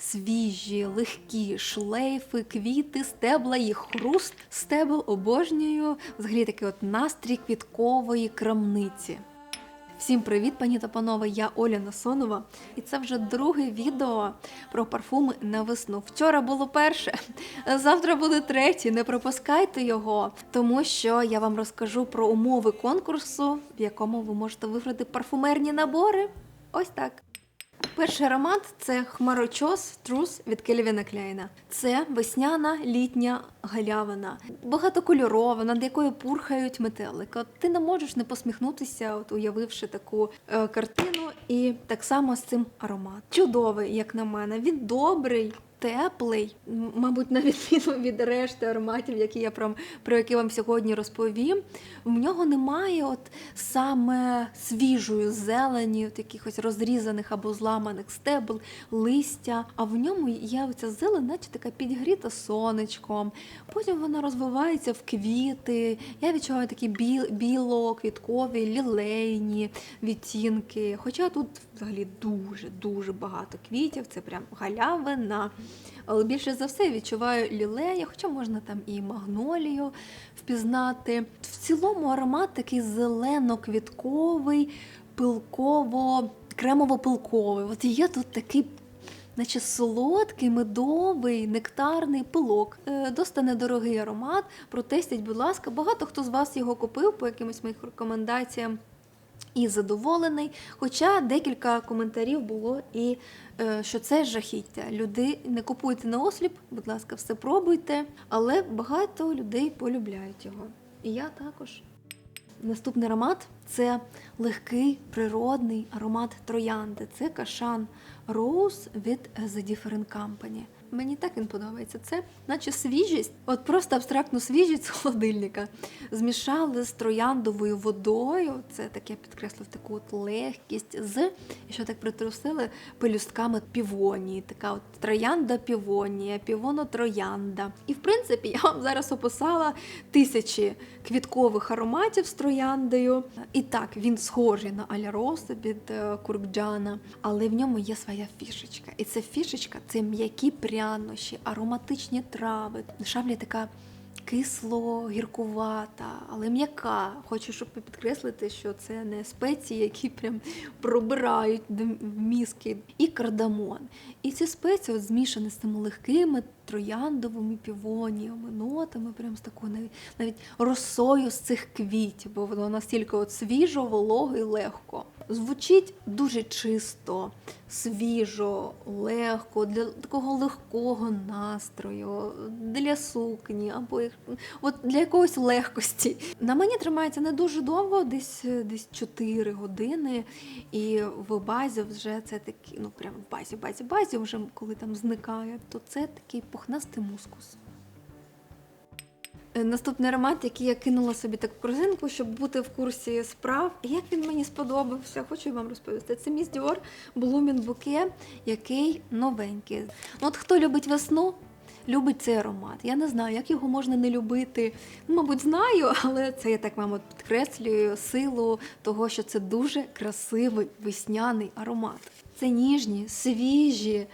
свіжі, легкі шлейфи, квіти, стебла, їх хруст. Стебл обожнюю. Взагалі такий от настрій квіткової крамниці. Всім привіт, пані та панове! Я Оля Насонова, і це вже друге відео про парфуми на весну. Вчора було перше, завтра буде третє. Не пропускайте його, тому що я вам розкажу про умови конкурсу, в якому ви можете виграти парфумерні набори. Ось так. Перший аромат це хмарочос трус від Кельвіна Кляйна. Це весняна літня галявина, багатокольорова, над якою пурхають метелики. От ти не можеш не посміхнутися, от уявивши таку е, картину, і так само з цим аромат. Чудовий, як на мене. Він добрий. Теплий, мабуть, на відміну від решти ароматів, які я про, про які вам сьогодні розповім. В нього немає от саме свіжої зелені, от якихось розрізаних або зламаних стебл, листя. А в ньому є оця зелень, наче така підгріта сонечком. Потім вона розвивається в квіти. Я відчуваю такі біл, біло-квіткові, лілейні відтінки. Хоча тут взагалі дуже-дуже багато квітів, це прям галявина. Але більше за все відчуваю лілея, хоча можна там і магнолію впізнати. В цілому аромат такий зелено-квітковий, пилково, кремово-пилковий. От є тут такий. Наче солодкий, медовий, нектарний пилок. Е, Досить недорогий аромат. Протестіть, будь ласка. Багато хто з вас його купив по якимось моїх рекомендаціям і задоволений. Хоча декілька коментарів було і е, що це жахіття. Люди не купуйте на осліп, будь ласка, все пробуйте. Але багато людей полюбляють його. І я також. Наступний аромат це легкий природний аромат троянди. Це кашан Rose від The Different Company. Мені так він подобається. Це наче свіжість, от просто абстрактну свіжість з холодильника. Змішали з трояндовою водою. Це таке підкреслив таку от легкість з що так притрусили пелюстками півонії. Така от троянда півонія, півоно троянда. І в принципі я вам зараз описала тисячі квіткових ароматів з трояндою. І так, він схожий на Аля Роса від е, Куркджана, але в ньому є своя фішечка. І ця фішечка це м'які прянощі, ароматичні трави. Шаблі така кисло-гіркувата, але м'яка. Хочу, щоб підкреслити, що це не спеції, які прям пробирають в мізки. І кардамон. І ці спеції от змішані з цими легкими трояндовими півоніями, нотами, прям з такою навіть, навіть росою з цих квітів, бо воно настільки от свіжо, волого і легко. Звучить дуже чисто, свіжо, легко, для такого легкого настрою, для сукні або от для якоїсь легкості. На мені тримається не дуже довго, десь десь 4 години. І в базі вже це такий, ну прям в базі, базі, базі, вже коли там зникає, то це такий пухнастий мускус. Е, Наступний аромат, який я кинула собі так в корзинку, щоб бути в курсі справ. І Як він мені сподобався, хочу вам розповісти. Це Міс Dior Blooming Bouquet, який новенький. Ну, От хто любить весну, любить цей аромат. Я не знаю, як його можна не любити. Ну, мабуть, знаю, але це я так вам от підкреслюю силу того, що це дуже красивий весняний аромат. Це ніжні, свіжі,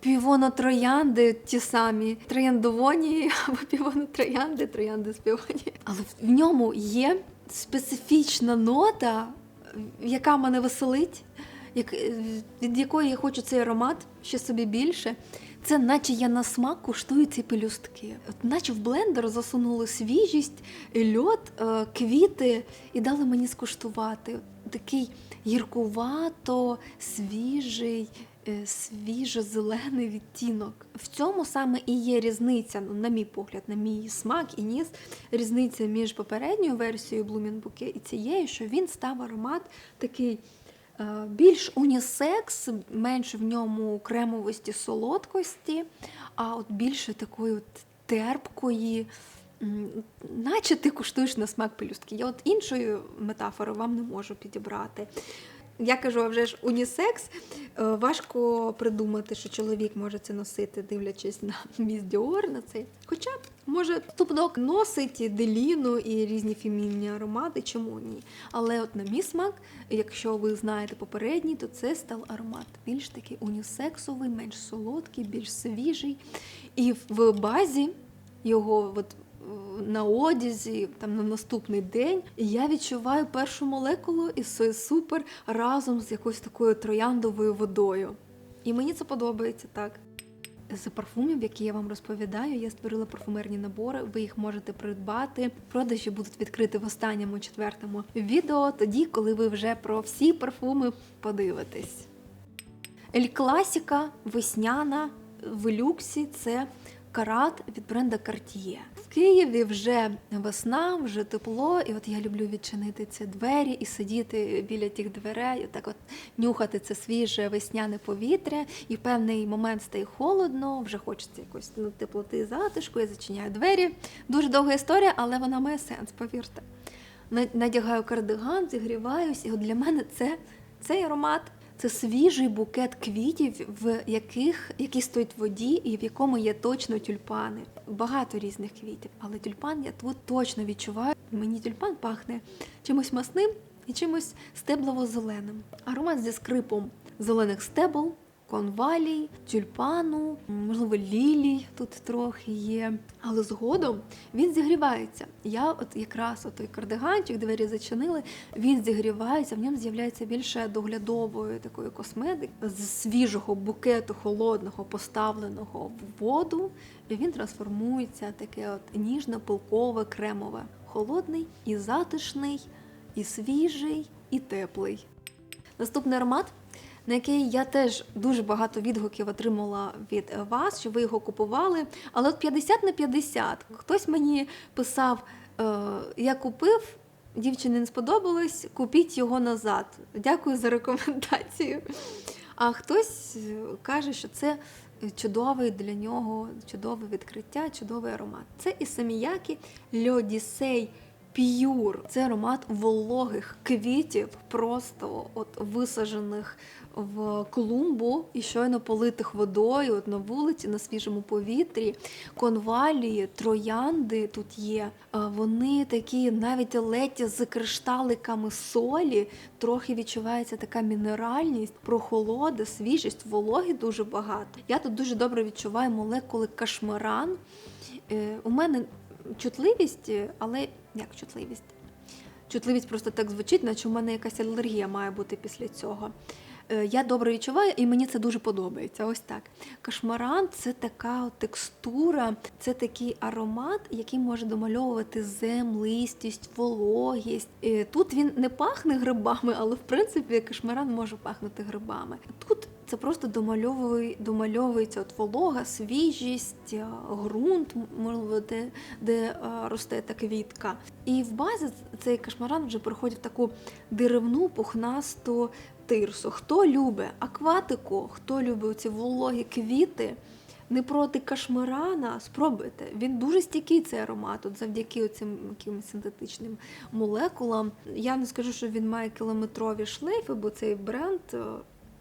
півоно-троянди ті самі, трояндовоні або півоно-троянди, троянди з півоні. Але в ньому є специфічна нота, яка мене веселить, від якої я хочу цей аромат ще собі більше. Це наче я на смак куштую ці пелюстки. От наче в блендер засунули свіжість, льод, е, квіти і дали мені скуштувати. Такий гіркувато, свіжий, свіжо-зелений відтінок. В цьому саме і є різниця, ну, на мій погляд, на мій смак і ніс, різниця між попередньою версією Blooming і цією, що він став аромат такий. е, Більш унісекс, менше в ньому кремовості, солодкості, а от більше такої от терпкої, наче ти куштуєш на смак пелюстки. Я от іншої метафори вам не можу підібрати. Я кажу, а вже ж унісекс. Е, Важко придумати, що чоловік може це носити, дивлячись на міс Діор на цей. Хоча, може, ступдок носить деліну і різні фемінні аромати, чому ні? Але от на мій смак, якщо ви знаєте попередній, то це став аромат більш такий унісексовий, менш солодкий, більш свіжий. І в базі його от на одязі, там на наступний день, і я відчуваю першу молекулу із Сої супер разом з якоюсь такою трояндовою водою. І мені це подобається так. З парфумів, які я вам розповідаю, я створила парфумерні набори. Ви їх можете придбати. Продажі будуть відкриті в останньому четвертому відео, тоді, коли ви вже про всі парфуми подивитесь. Ель Класіка весняна в люксі це карат від бренда Cartier. Києві вже весна, вже тепло, і от я люблю відчинити ці двері і сидіти біля тих дверей, так от нюхати це свіже весняне повітря, і в певний момент стає холодно, вже хочеться якось ну, теплоти і затишку. Я зачиняю двері. Дуже довга історія, але вона має сенс, повірте. Надягаю кардиган, зігріваюсь, і от для мене це цей аромат. Це свіжий букет квітів, в яких які стоять в воді, і в якому є точно тюльпани. Багато різних квітів, але тюльпан я тут точно відчуваю. Мені тюльпан пахне чимось масним і чимось стеблово-зеленим. Аромат зі скрипом зелених стебл, конвалій, тюльпану, можливо, лілій тут трохи є. Але згодом він зігрівається. Я от якраз той кардиганчик, двері зачинили, він зігрівається, в ньому з'являється більше доглядової такої косметики з свіжого букету холодного, поставленого в воду, і він трансформується таке от ніжно-пилкове, кремове, холодний і затишний, і свіжий, і теплий. Наступний аромат, на який я теж дуже багато відгуків отримала від вас, що ви його купували. Але от 50 на 50. Хтось мені писав, е, я купив, дівчині не сподобалось, купіть його назад. Дякую за рекомендацію. А хтось е, каже, що це чудовий для нього, чудове відкриття, чудовий аромат. Це Ісаміякі Льодісей П'юр. Це аромат вологих квітів, просто от висаджених в клумбу і щойно политих водою от на вулиці, на свіжому повітрі. Конвалії, троянди тут є. Вони такі навіть ледь з кришталиками солі. Трохи відчувається така мінеральність, прохолода, свіжість, вологи дуже багато. Я тут дуже добре відчуваю молекули кашмаран. Е, У мене чутливість, е, але як чутливість? Чутливість просто так звучить, наче у мене якась алергія має бути після цього. Е, Я добре відчуваю, і мені це дуже подобається. Ось так. Кашмаран це така текстура, це такий аромат, який може домальовувати землистість, вологість. Е, Тут він не пахне грибами, але в принципі кашмаран може пахнути грибами. Тут це просто домальовує, домальовується от волога, свіжість, е, ґрунт, можливо, де, де росте та квітка. І в базі цей кашмаран вже переходить в таку деревну, пухнасту тирсу. Хто любить акватику, хто любить ці вологі квіти, не проти кашмарана, спробуйте. Він дуже стійкий цей аромат, от завдяки цим якимось синтетичним молекулам. Я не скажу, що він має кілометрові шлейфи, бо цей бренд е,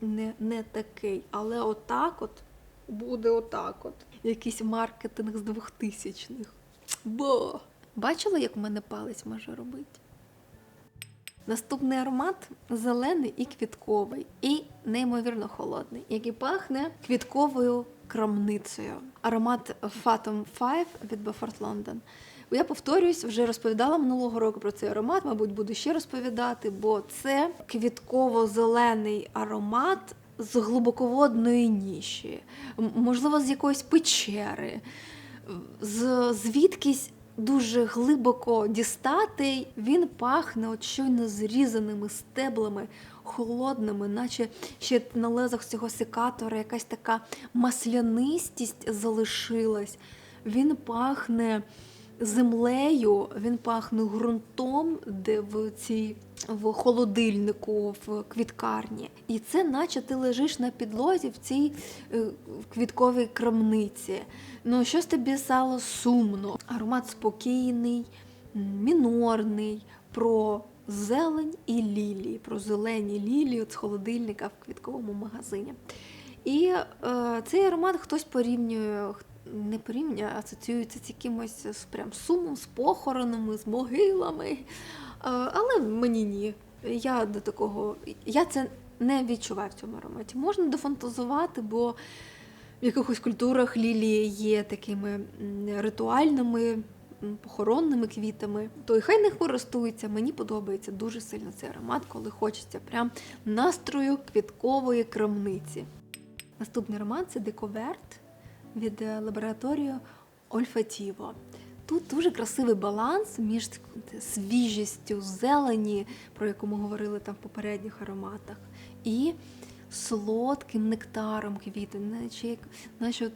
не, не такий. Але отак от буде отак от. Якийсь маркетинг з 2000-х. Бо! Бачила, як в мене палець може робити? Наступний аромат зелений і квітковий, і неймовірно холодний, який пахне квітковою крамницею. Аромат Phantom 5 від Beaufort London. Я повторюсь, вже розповідала минулого року про цей аромат, мабуть, буду ще розповідати, бо це квітково-зелений аромат з глибоководної ніші, можливо, з якоїсь печери, з звідкись дуже глибоко дістати. Він пахне от щойно зрізаними стеблами, холодними, наче ще на лезах цього секатора якась така маслянистість залишилась. Він пахне землею, він пахне ґрунтом, де в цій в холодильнику, в квіткарні. І це наче ти лежиш на підлозі в цій е, квітковій крамниці. Ну, щось тобі стало сумно. Аромат спокійний, мінорний, про зелень і лілії, про зелені лілії з холодильника в квітковому магазині. І е, цей аромат хтось порівнює, не порівнює, асоціюється з якимось з прям сумом, з похоронами, з могилами. Е, але мені ні. Я до такого, я це не відчуваю в цьому ароматі. Можна дофантазувати, бо в якихось культурах лілії є такими ритуальними. Похоронними квітами, то і хай не користується. Мені подобається дуже сильно цей аромат, коли хочеться прям настрою квіткової крамниці. Наступний роман це Дековерт від е, лабораторії Ольфатіво. Тут дуже красивий баланс між свіжістю зелені, про яку ми говорили там в попередніх ароматах, і солодким нектаром квіти, наче, наче от,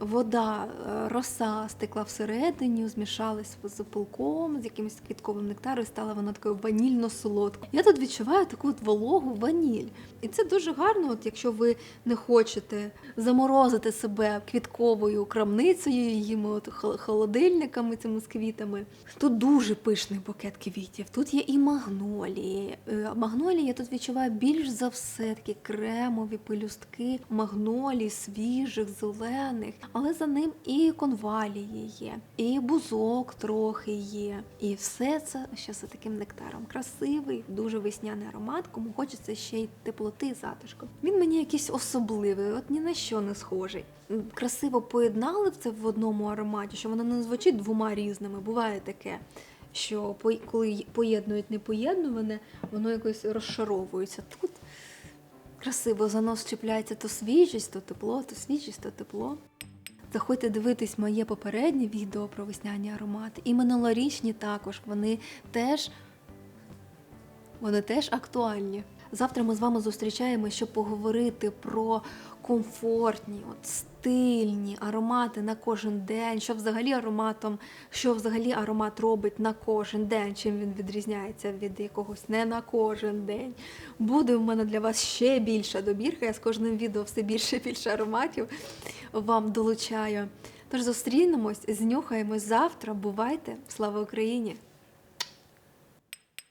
вода, е, роса стекла всередині, змішалась з пилком, з якимось квітковим нектаром, і стала вона такою ванільно-солодкою. Я тут відчуваю таку от вологу ваніль. І це дуже гарно, от якщо ви не хочете заморозити себе квітковою крамницею, їми от холодильниками цими з квітами. Тут дуже пишний букет квітів. Тут є і магнолії. Е, Магнолії я тут відчуваю більш за все такі кремові пелюстки магнолій, свіжих, зелених, але за ним і конвалії є, і бузок трохи є. І все це ще за таким нектаром. Красивий, дуже весняний аромат, кому хочеться ще й теплоти і затишку. Він мені якийсь особливий, от ні на що не схожий. Красиво поєднали це в одному ароматі, що воно не звучить двома різними. Буває таке. Що коли поєднують непоєднуване, воно якось розшаровується. Тут красиво за нос чіпляється то свіжість, то тепло, то свіжість, то тепло. Заходьте дивитись моє попереднє відео про весняні аромати. І минулорічні також. Вони теж, вони теж актуальні. Завтра ми з вами зустрічаємося, щоб поговорити про комфортні, от стильні аромати на кожен день, що взагалі ароматом, що взагалі аромат робить на кожен день, чим він відрізняється від якогось не на кожен день. Буде в мене для вас ще більша добірка. Я з кожним відео все більше і більше ароматів вам долучаю. Тож зустрінемось, знюхаємось завтра. Бувайте! Слава Україні!